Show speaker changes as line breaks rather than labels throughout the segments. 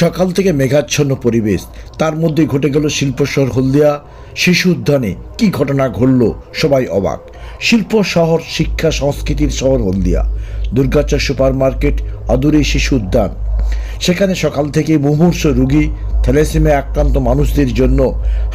সকাল থেকে মেঘাচ্ছন্ন পরিবেশ। তার মধ্যে ঘটে গেল শিল্পশহর হলদিয়া। শিশু উদ্যানে কি ঘটনা ঘটল সবাই অবাক। শিল্প শহর, শিক্ষা, সংস্কৃতির শহর হলদিয়া। দুর্গাচর সুপার মার্কেট অদূরে শিশু উদ্যান। সেখানে সকাল থেকে মুমূর্ষ রুগী, থ্যালাসেমিয়া আক্রান্ত মানুষদের জন্য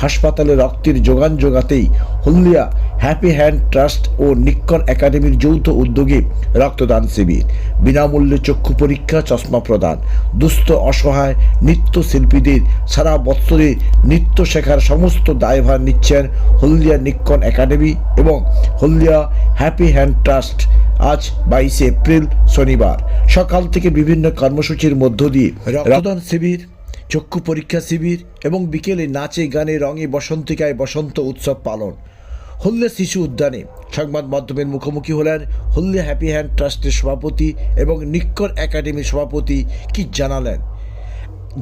হাসপাতালে রক্তের যোগান যোগাতেই হলদিয়া হ্যাপি হ্যান্ড ট্রাস্ট ও নিক্কন একাডেমির যৌথ উদ্যোগে রক্তদান শিবির। বিনামূল্যে চক্ষু পরীক্ষা, চশমা প্রদান, দুস্থ, অসহায় নৃত্যশিল্পীদের সারা বছরে নৃত্য শেখার সমস্ত দায়ভার নিচ্ছেন হলদিয়া নিক্কন একাডেমি এবং হলদিয়া হ্যাপি হ্যান্ড ট্রাস্ট। আজ বাইশে এপ্রিল শনিবার। সকাল থেকে বিভিন্ন কর্মসূচির মধ্য দিয়ে রক্তদান শিবির, চক্ষু পরীক্ষা শিবির এবং বিকেলে নাচে গানে রঙে বসন্তিকায় বসন্ত উৎসব পালন। হল্লে শিশু উদ্যানে সংবাদ মাধ্যমের মুখোমুখি হলেন হল্লে হ্যাপি হ্যান্ড ট্রাস্টের সভাপতি এবং নিক্কর একাডেমির সভাপতি কি জানালেন?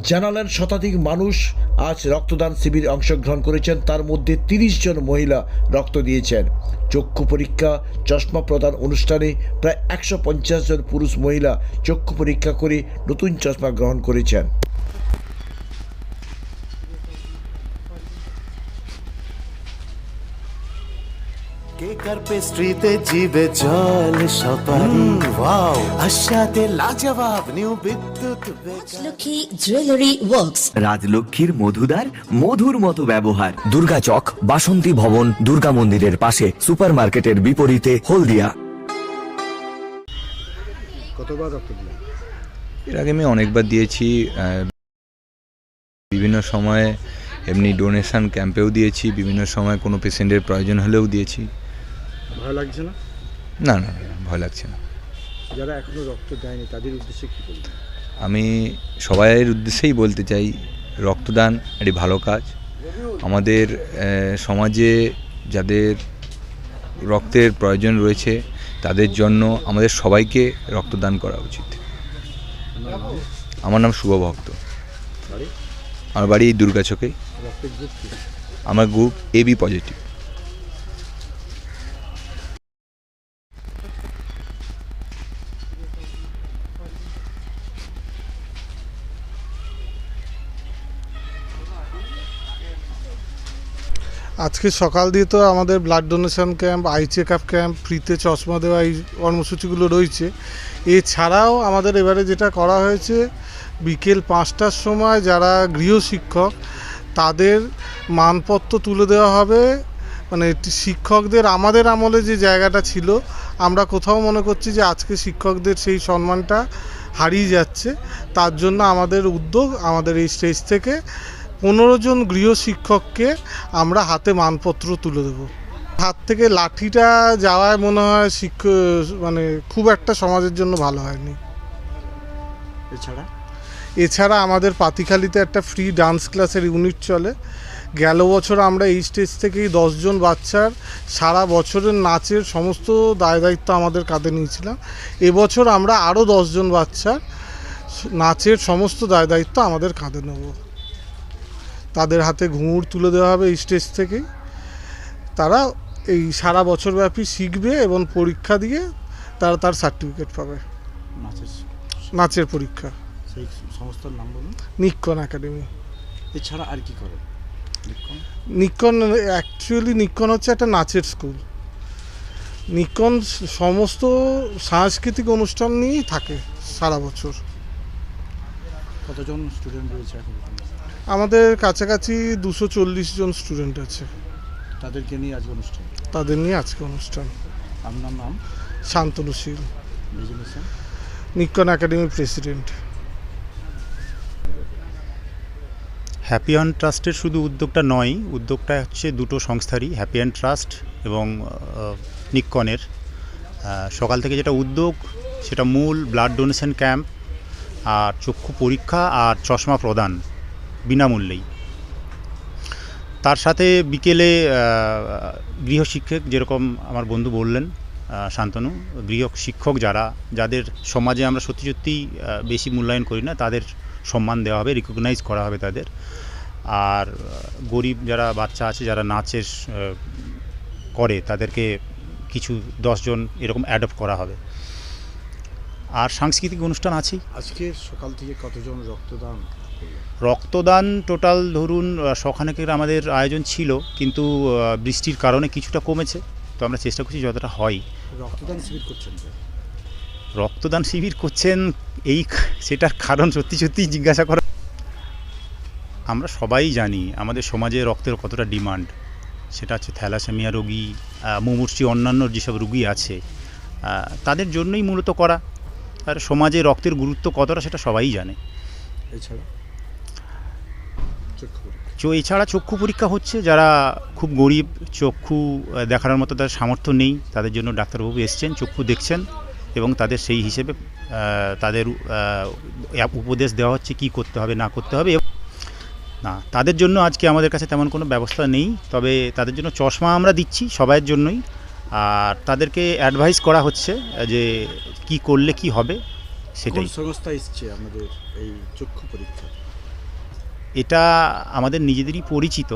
জানালেন শতাধিক মানুষ আজ রক্তদান শিবিরে অংশগ্রহণ করেছেন। তার মধ্যে তিরিশ জন মহিলা রক্ত দিয়েছেন। চক্ষু পরীক্ষা, চশমা প্রদান অনুষ্ঠানে প্রায় একশো পঞ্চাশ জন পুরুষ মহিলা চক্ষু পরীক্ষা করে নতুন চশমা গ্রহণ করেছেন।
কেকার পেস্ট্রিতে জিবে জল সপারি ওয়াও। আশাতে লাজবাব new Bidyut baker
Lakshmi jewellery works
রাজলক্ষ্মীর মধুদার মধুর মতো ব্যবহার।
দুর্গাচক বাসন্তী ভবন দুর্গা মন্দিরের পাশে সুপারমার্কেটের বিপরীতে হলদিয়া।
এর আগে আমি অনেকবার দিয়েছি বিভিন্ন সময়ে এমনি ডোনেশন ক্যাম্পেও দিয়েছি বিভিন্ন সময় কোনো পেশেন্টের প্রয়োজন হলেও দিয়েছি।
ভয় লাগছে না?
না না ভয় লাগছে না।
যারা এখনও রক্ত দেয়নি তাদের উদ্দেশ্যে কি বলবেন?
আমি সবাইয়ের উদ্দেশ্যেই বলতে চাই রক্তদান একটি ভালো কাজ। আমাদের সমাজে যাদের রক্তের প্রয়োজন রয়েছে তাদের জন্য আমাদের সবাইকে রক্তদান করা উচিত। আমার নাম শুভ ভক্ত। আমার বাড়ি দুর্গাচকেই আমার গ্রুপ এবি পজিটিভ
আজকে সকাল দিয়ে তো আমাদের blood donation camp eye check up camp ফ্রিতে চশমা দেওয়া এই কর্মসূচিগুলো রয়েছে। এছাড়াও আমাদের এবারে যেটা করা হয়েছে, বিকেল পাঁচটার সময় যারা গৃহশিক্ষক, তাদের মানপত্র তুলে দেওয়া হবে। মানে শিক্ষকদের, আমাদের আমলে যে জায়গাটা ছিল, আমরা কোথাও মনে করছি যে আজকে শিক্ষকদের সেই সম্মানটা হারিয়ে যাচ্ছে। তার জন্য আমাদের উদ্যোগ আমাদের এই স্টেজ থেকে পনেরো জন গৃহশিক্ষককে আমরা হাতে মানপত্র তুলে দেব। হাত থেকে লাঠিটা যাওয়ায় মনে হয় শিক্ষক মানে খুব একটা সমাজের জন্য ভালো হয়নি।
এছাড়া?
এছাড়া আমাদের পাতিখালিতে একটা ফ্রি ডান্স ক্লাসের ইউনিট চলে। গেল বছর আমরা এই স্টেজ থেকেই দশজন বাচ্চার সারা বছরের নাচের সমস্ত দায় দায়িত্ব আমাদের কাঁধে নিয়েছিলাম। এবছর আমরা আরও দশজন বাচ্চার নাচের সমস্ত দায় দায়িত্ব আমাদের কাঁধে নেব। তাদের হাতে ঘুঙুর তুলে দেওয়া হবে স্টেজ থেকেই। তারা এই সারা বছরব্যাপী শিখবে এবং পরীক্ষা দিয়ে তারা তার সার্টিফিকেট পাবে।
নাচের
নাচের পরীক্ষা।
সেই সংস্থার নাম বলুন।
নিক্কন একাডেমি।
এছাড়া আর কি করে? নিক্ষণ?
নিক্কন অ্যাকচুয়ালি নিক্কন হচ্ছে একটা নাচের স্কুল নিক্কন সমস্ত সাংস্কৃতিক অনুষ্ঠান নিয়েই থাকে সারা বছর।
কতজন স্টুডেন্ট রয়েছে এখন?
আমাদের কাছাকাছি দুশো চল্লিশ জন স্টুডেন্ট আছে।
তাদেরকে নিয়ে আজকে অনুষ্ঠান?
তাদের নিয়ে আজকে অনুষ্ঠান।
আপনার নাম?
শান্তনুশীল
রেজিনেশন
নিক্কন একাডেমির প্রেসিডেন্ট
হ্যাপি অ্যান্ড ট্রাস্টের শুধু উদ্যোগটা নয় উদ্যোগটা হচ্ছে দুটো সংস্থারই হ্যাপি অ্যান্ড ট্রাস্ট এবং নিকনের। সকাল থেকে যেটা উদ্যোগ সেটা মূল ব্লাড ডোনেশন ক্যাম্প আর চক্ষু পরীক্ষা আর চশমা প্রদান। বিনামূল্যেই। তার সাথে বিকেলে গৃহশিক্ষক যেরকম আমার বন্ধু বললেন শান্তনু, গৃহ শিক্ষক যারা, যাদের সমাজে আমরা সত্যি সত্যিই বেশি মূল্যায়ন করি না, তাদের সম্মান দেওয়া হবে রিকগনাইজ করা হবে তাদের। আর গরিব যারা বাচ্চা আছে, যারা নাচের করে, তাদেরকে কিছু দশজন এরকম অ্যাডপ্ট করা হবে। আর সাংস্কৃতিক অনুষ্ঠান আছেই।
আজকে সকাল থেকে কতজন রক্তদান?
রক্তদান টোটাল ধরুন আহ, শখানেকের আমাদের আয়োজন ছিল কিন্তু বৃষ্টির কারণে কিছুটা কমেছে তো আমরা চেষ্টা করছি যতটা হয়।
রক্তদান শিবির করছেন
রক্তদান শিবির করছেন এই সেটার কারণ সত্যি সত্যি জিজ্ঞাসা করা। আমরা সবাই জানি আমাদের সমাজে রক্তের কতটা ডিমান্ড। সেটা হচ্ছে থ্যালাসেমিয়া রোগী মুমূর্ষি অন্যান্য যেসব রোগী আছে তাদের জন্যই মূলত করা। আর সমাজে রক্তের গুরুত্ব কতটা সেটা সবাই জানে।
এছাড়া?
তো এছাড়া চক্ষু পরীক্ষা হচ্ছে, যারা খুব গরিব, চক্ষু দেখানোর মতো তাদের সামর্থ্য নেই, তাদের জন্য ডাক্তারবাবু এসছেন, চক্ষু দেখছেন এবং তাদের সেই হিসেবে তাদের উপদেশ দেওয়া হচ্ছে কি করতে হবে, না করতে হবে। না, তাদের জন্য আজকে আমাদের কাছে তেমন কোনো ব্যবস্থা নেই, তবে তাদের জন্য চশমা আমরা দিচ্ছি সবাইয়ের জন্যই। আর তাদেরকে অ্যাডভাইস করা হচ্ছে যে কি করলে কি হবে, সেটাই।
সংস্থা এসছে আমাদের এই চক্ষু পরীক্ষা?
এটা আমাদের নিজেদেরই পরিচিত।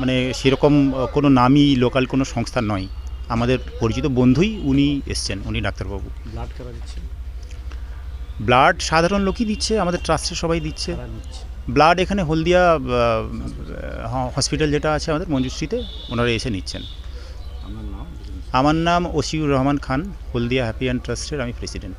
মানে সেরকম কোনো নামই লোকাল কোনো সংস্থা নয়। আমাদের পরিচিত বন্ধুই উনি এসছেন উনি ডাক্তারবাবু।
ব্লাড কারা দিচ্ছে?
ব্লাড সাধারণ লোকই দিচ্ছে আমাদের ট্রাস্টের সবাই দিচ্ছে। ব্লাড এখানে হলদিয়া হসপিটাল যেটা আছে আমাদের মঞ্জুশ্রীতে ওনারা এসে নিচ্ছেন।
আমার নাম? বুঝলেন?
আমার নাম ওসিউর রহমান খান হলদিয়া হ্যাপি অ্যান্ড ট্রাস্টের আমি প্রেসিডেন্ট